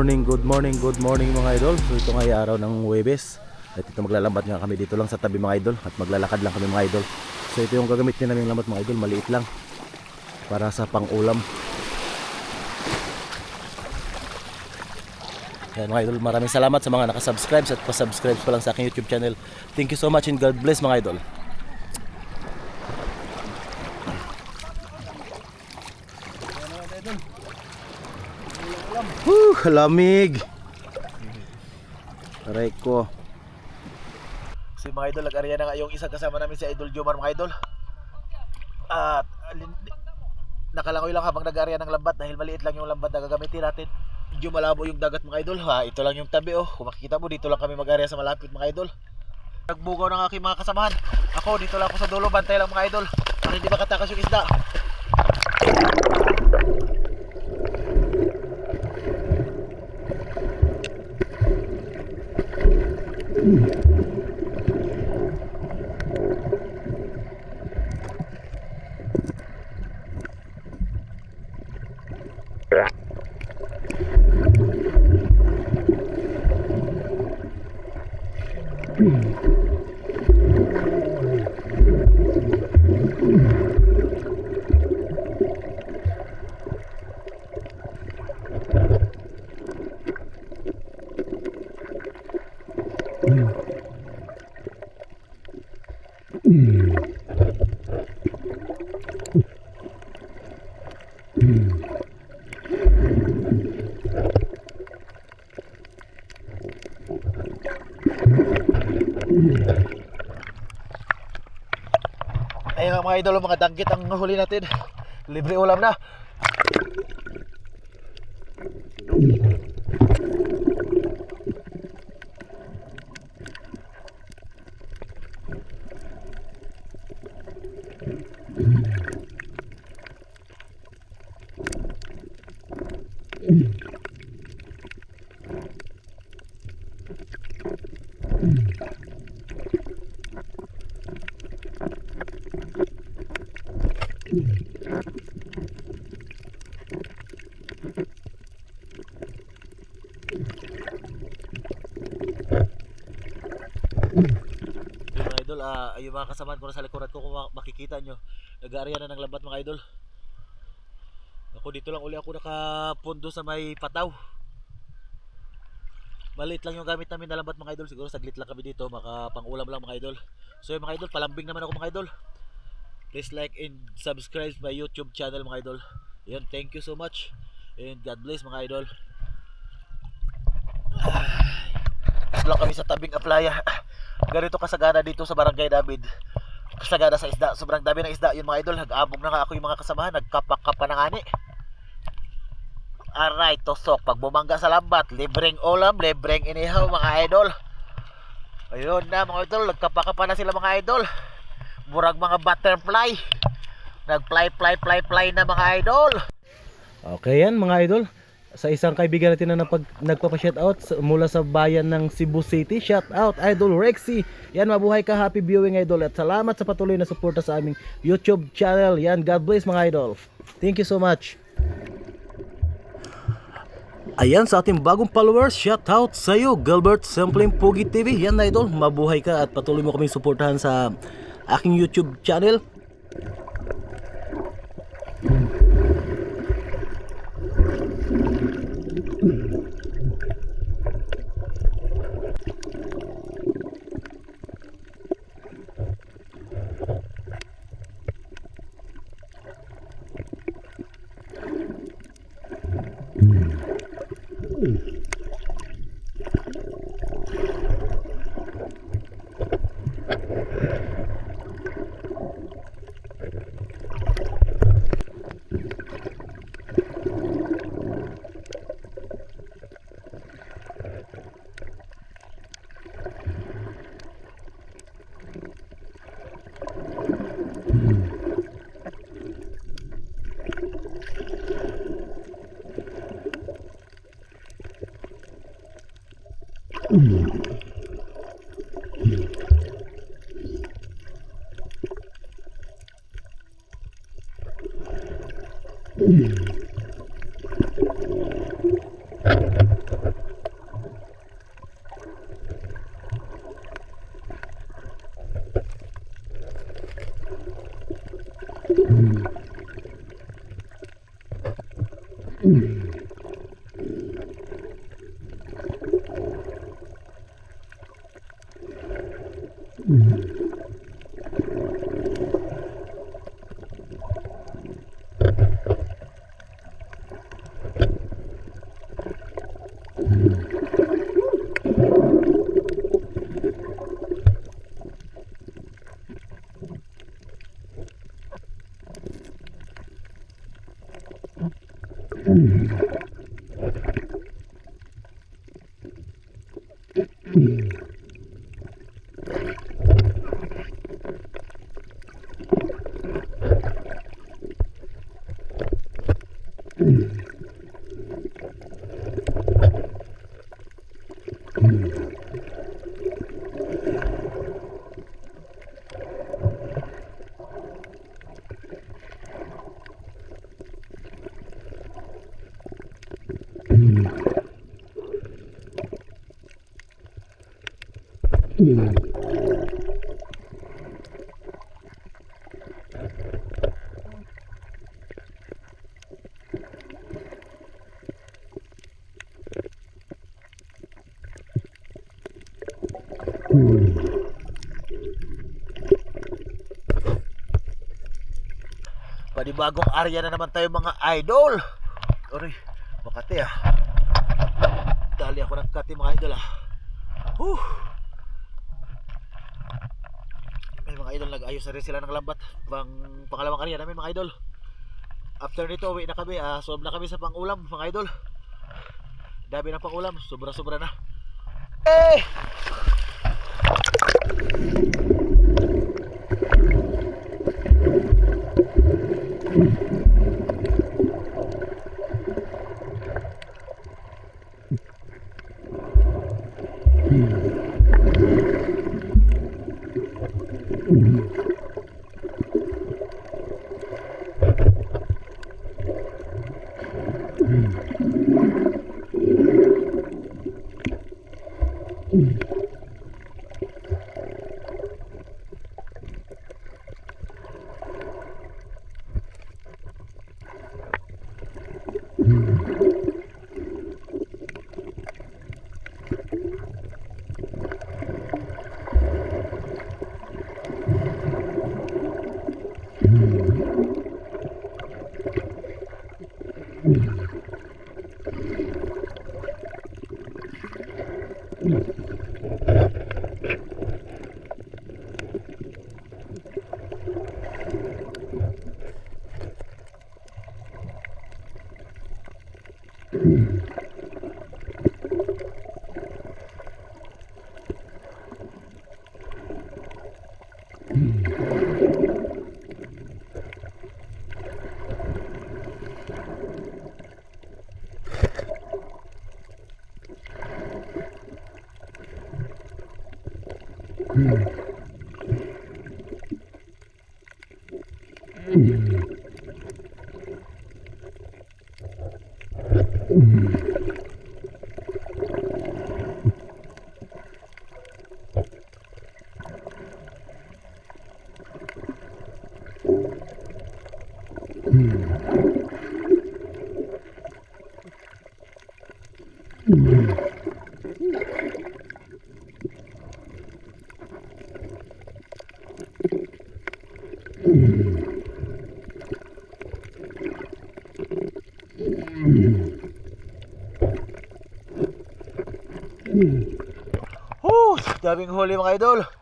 morning, good morning, good morning mga idol. So ito nga ay araw ng Huwebes. At ito maglalambat nga kami dito lang sa tabi mga idol at maglalakad lang kami mga idol. So ito yung gagamitin namin lambat mga idol, maliit lang para sa pang-ulam. Yan mga idol, maraming salamat sa mga nakasubscribe at pa-subscribe pa lang sa aking YouTube channel. Thank you so much and God bless mga idol. Whew, lamig. Aray ko. Si mga idol, nag-arya na nga yung isang kasama namin si Idol Jomar mga idol. At nakalangoy lang habang nag-arya ng lambat dahil maliit lang yung lambat na gagamitin natin. Medyo malabo yung dagat mga idol. Ha, ito lang yung tabi oh. Kung makikita mo, dito lang kami mag-arya sa malapit mga idol. Nagbugaw ng aking mga kasamahan. Ako, dito lang ako sa dulo, bantay lang mga idol. Para hindi makatakas yung isda. Hallelujah. Ayun nga mga idol, mga danggit ang huli natin. Libre ulam na. Mga idol, ah, yung mga kasamahan ko na sa likuran ko kung ma- makikita nyo, nag-aarya na ng lambat mga idol. Ako dito lang uli ako nakapundo sa may pataw. Maliit lang yung gamit namin na lambat mga idol. Siguro saglit lang kami dito, makapang-ulam lang mga idol. So yung mga idol, palambing naman ako mga idol. Please like and subscribe my YouTube channel mga idol. Yan, thank you so much. And God bless mga idol. Lang kami sa tabing aplaya. Ganito kasagana dito sa barangay David. Kasagana sa isda. Sobrang dami ng isda yun mga idol. Nag-abog na nga ako yung mga kasamahan. Nagkapak-kapa na nga ni. Aray. Pag bumangga sa lambat, libreng ulam, libreng inihaw mga idol. Ayun na mga idol. Nagkapakapa na sila mga idol. Murag mga butterfly. Nag-fly, fly, fly, fly na mga idol. Okay yan mga idol. Sa isang kaibigan natin na napag, nagpapa-shoutout sa- mula sa bayan ng Cebu City. Shout out Idol Rexy. Yan mabuhay ka. Happy viewing idol. At salamat sa patuloy na suporta sa aming YouTube channel. Yan God bless mga idol. Thank you so much. Ayan sa ating bagong followers, shout out sa iyo, Gilbert Sampling Pugi TV. Yan na idol, mabuhay ka at patuloy mo kaming suportahan sa aking YouTube channel. Panibagong area na naman tayo mga idol. Uy, makati ah. Dali ako ng kati mga idol ah. Huh. May mga idol nag-ayos na rin sila ng lambat. Pang pangalawang area namin mga idol. After nito, uwi na kami. Ah, solve na kami sa pang-ulam mga idol. Dami ng pang-ulam. Sobra-sobra na. Eh! Mm-hmm. Daming huli mga idol.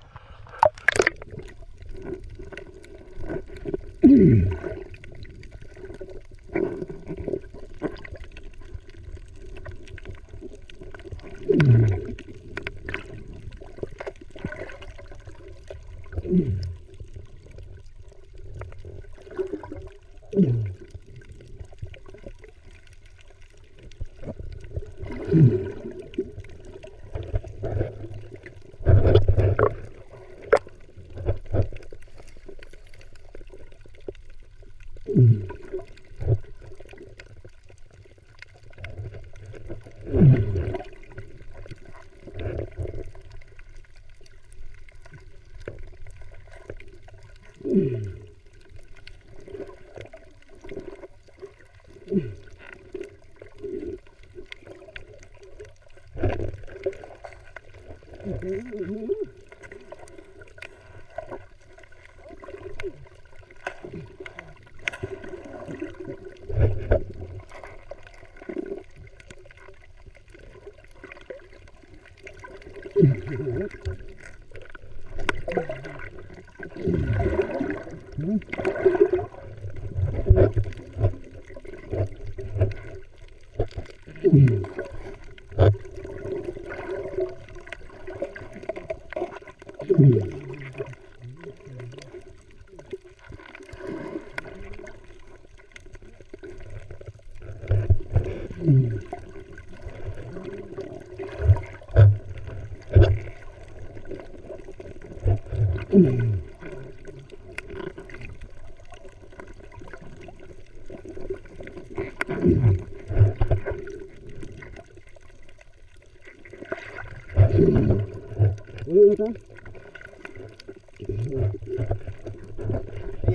Ooh. Yan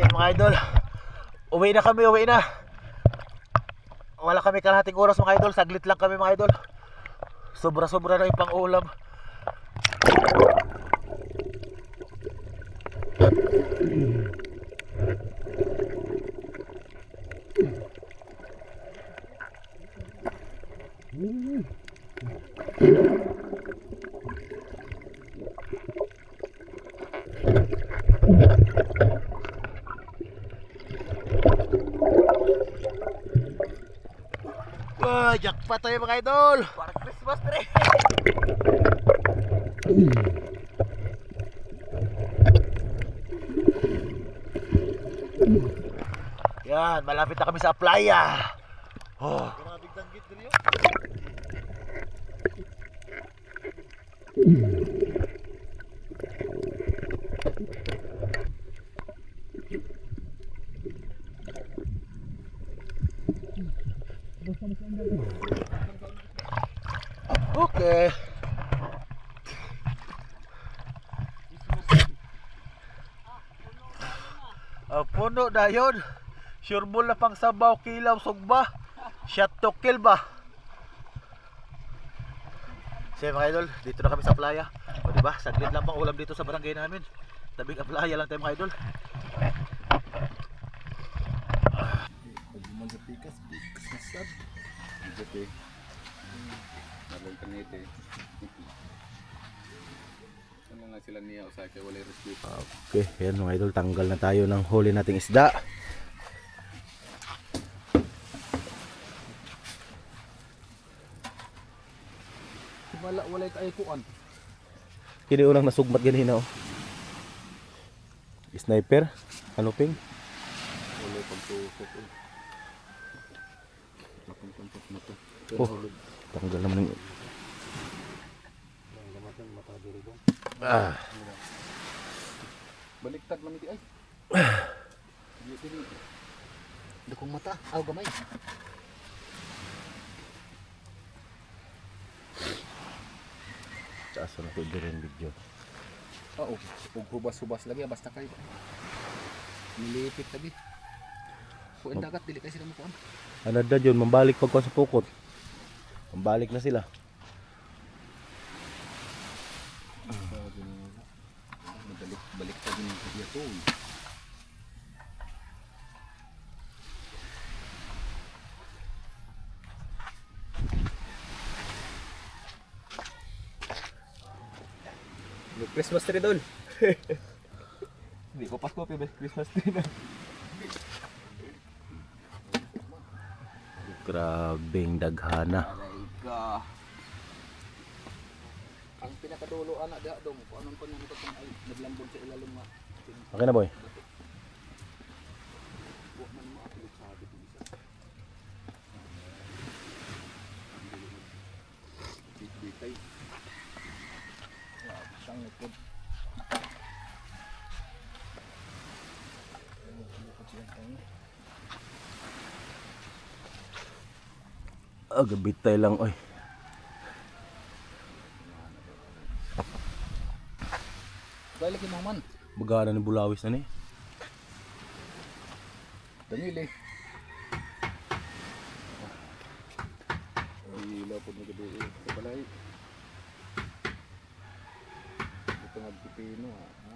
mga idol. Uwi na kami, uwi na. Wala kami kalahating oras mga idol. Saglit lang kami mga idol. Sobra-sobra na yung pang ulam. Jackpot tayo mga idol. Para Christmas tree. Yan, malapit na kami sa playa. Oh. Grabe danggit dito. Okay. Ah, puno na yun. Sureball na pang sabaw, kilaw, sugba. Shot to kill ba? Yun, mga idol, dito na kami sa playa. O diba, saglit lang pang ulam dito sa barangay namin. Tabing ang playa lang tayo mga idol. Pag sa pikas, pikas na sad. Medyo pig. Nalong kanete. Nga sila niya sa kaya wala respeto. Okay, yan mga idol, tanggal na tayo ng huli nating isda. Wala wala kay kuan. Kini unang nasugmat ganina oh. Sniper, ano ping? Wala pagtusok. eh. Matong tumpok na to. Oh, tanggal naman yung... Ah, Baliktad man iti ay. Di dili. Dukong mata, aw gamay. taas na to din video. Oo, ug hubas-hubas lagi basta kay. Nilipit lagi. Kuan dagat dili kay sila mo kuan. Ano da yun, mambalik pagka sa pukot. Mambalik na sila. To. eh. Christmas tree doon. Hindi ko Pasko pero Christmas tree na. Grabing daghana. Aray ka. Ang pinakadulo anak diha dong kung anong pa nito kung ay naglambon sa ilalom nga. Okay na boy. Buwan man mo ako sabi ko isa. Bitbitay. Wow, sang likod. Ah, gabitay lang oy. Balik mo man. Bagana ni Bulawis na ni. Damili. Ilaw po na gabi sa balay. Ito nga pipino ha. ha?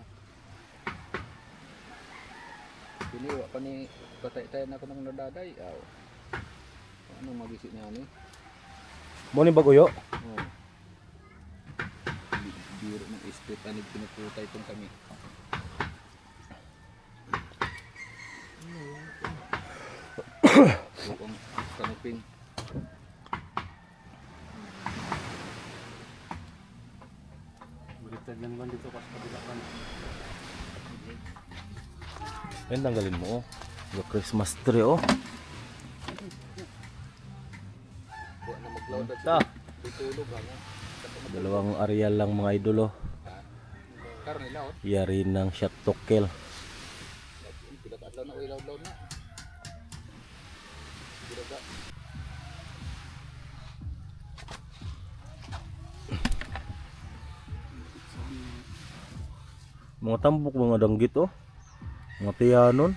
Piniwa pa ni patay-tay na ako ng nadaday. Aw. Anong magisip niya ni? Mo ni baguyo. Oh. Bi- Biro ng split anig pinuputay itong kami. Kanuping. Baliktad lang man dito kasi kabila kan. Ayun, tanggalin mo oh. Yung Christmas tree oh. Buwan na mag-load at Ta. tutulog ha. Dalawang areal lang mga idol oh. Karon nila oh. Yari ng shot to kill. Pinag-adlaw na ilaw-law na. Pinaga. Mga tambok, mga danggit oh. Mga tiyanon.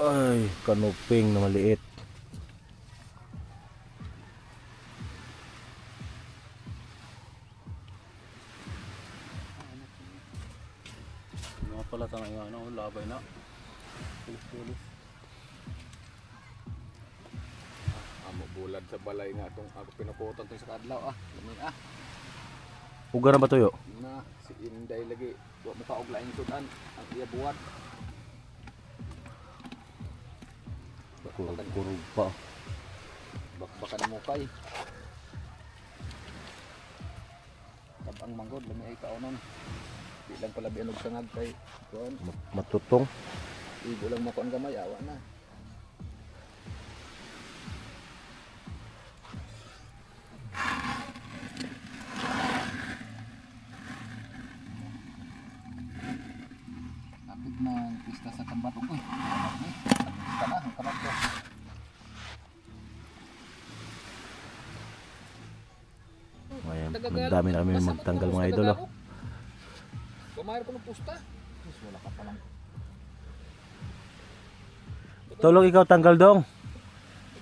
Ay, kanuping na maliit. Mga pala tanong ano, labay na. Pulis-pulis. Bulad sa balay nga itong ako pinukutan to sa kadlaw ah. Lami ah. Uga na ba tuyo? Na si Inday lagi. Wa mo ka og laing sudan ang iya buhat. Kurug, Bakbakan kurug pa. bakbakan mo kay. Tabang manggod lami ay kaonon. Di lang pala bianog sangag kay Matutong. Igo lang mo kuan gamay awa na. Pista sa tambat ko. Pista na, ang kamat ko. Ayan, madami na kami magtanggal mga idol oh. Kumain ko ng pusta. Mas wala ka palang. Tulong ikaw tanggal dong.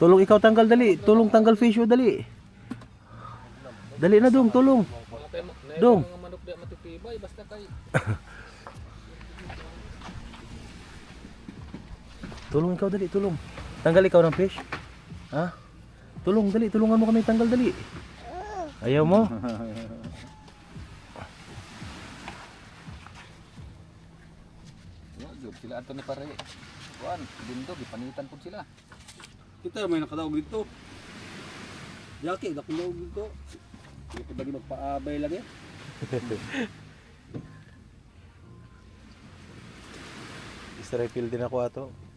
Tulong ikaw tanggal dali. Tulong tanggal fisyo dali. Dali na dong, tulong. Dong. manok di matitibay basta kay Tulong ikaw dali, tulong. Tanggal ikaw ng fish. Ha? Tulong dali, tulungan mo kami tanggal dali. Ayaw mo? Yo, jud sila ato ni pare. Kuan, dindo gipanitan pud sila. Kita may nakadaog dito. Jackie, nakadaog dito. Ko lagi magpaabay lang eh. Isa-refill din ako ato.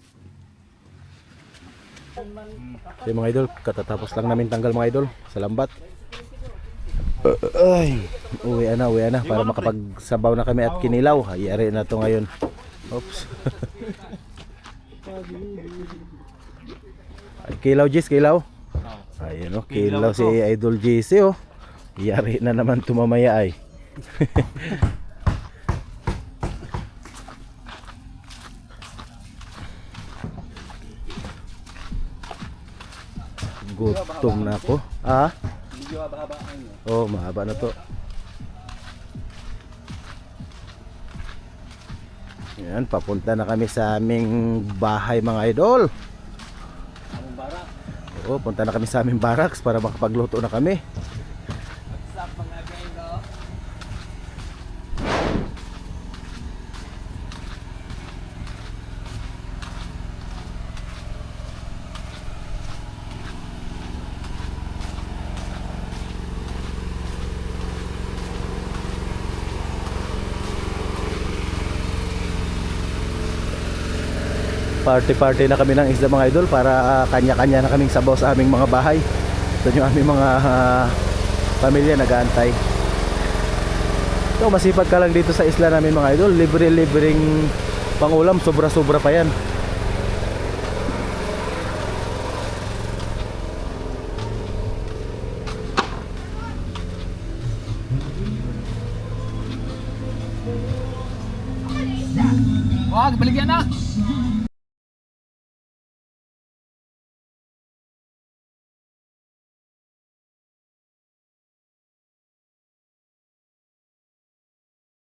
Okay mga idol, katatapos lang namin tanggal mga idol sa lambat. Ay, uwi na, uwi na para makapagsabaw na kami at kinilaw. Hayari na to ngayon. Oops. Ay, kilaw Jis, kilaw. Ayun oh, kilaw si Idol JC oh. Yari na naman tumamaya ay. Gutom na ako. Ah? Medyo haba-haba. Oh, mahaba na to. Yan, papunta na kami sa aming bahay mga idol. Oo, punta na kami sa aming barracks para makapagluto na kami. Party-party na kami ng isla mga idol para ah, kanya-kanya na kaming sabaw sa aming mga bahay. Ito yung aming mga ah, pamilya nag-aantay. So, masipag ka lang dito sa isla namin mga idol. Libre-libreng pangulam. Sobra-sobra pa yan.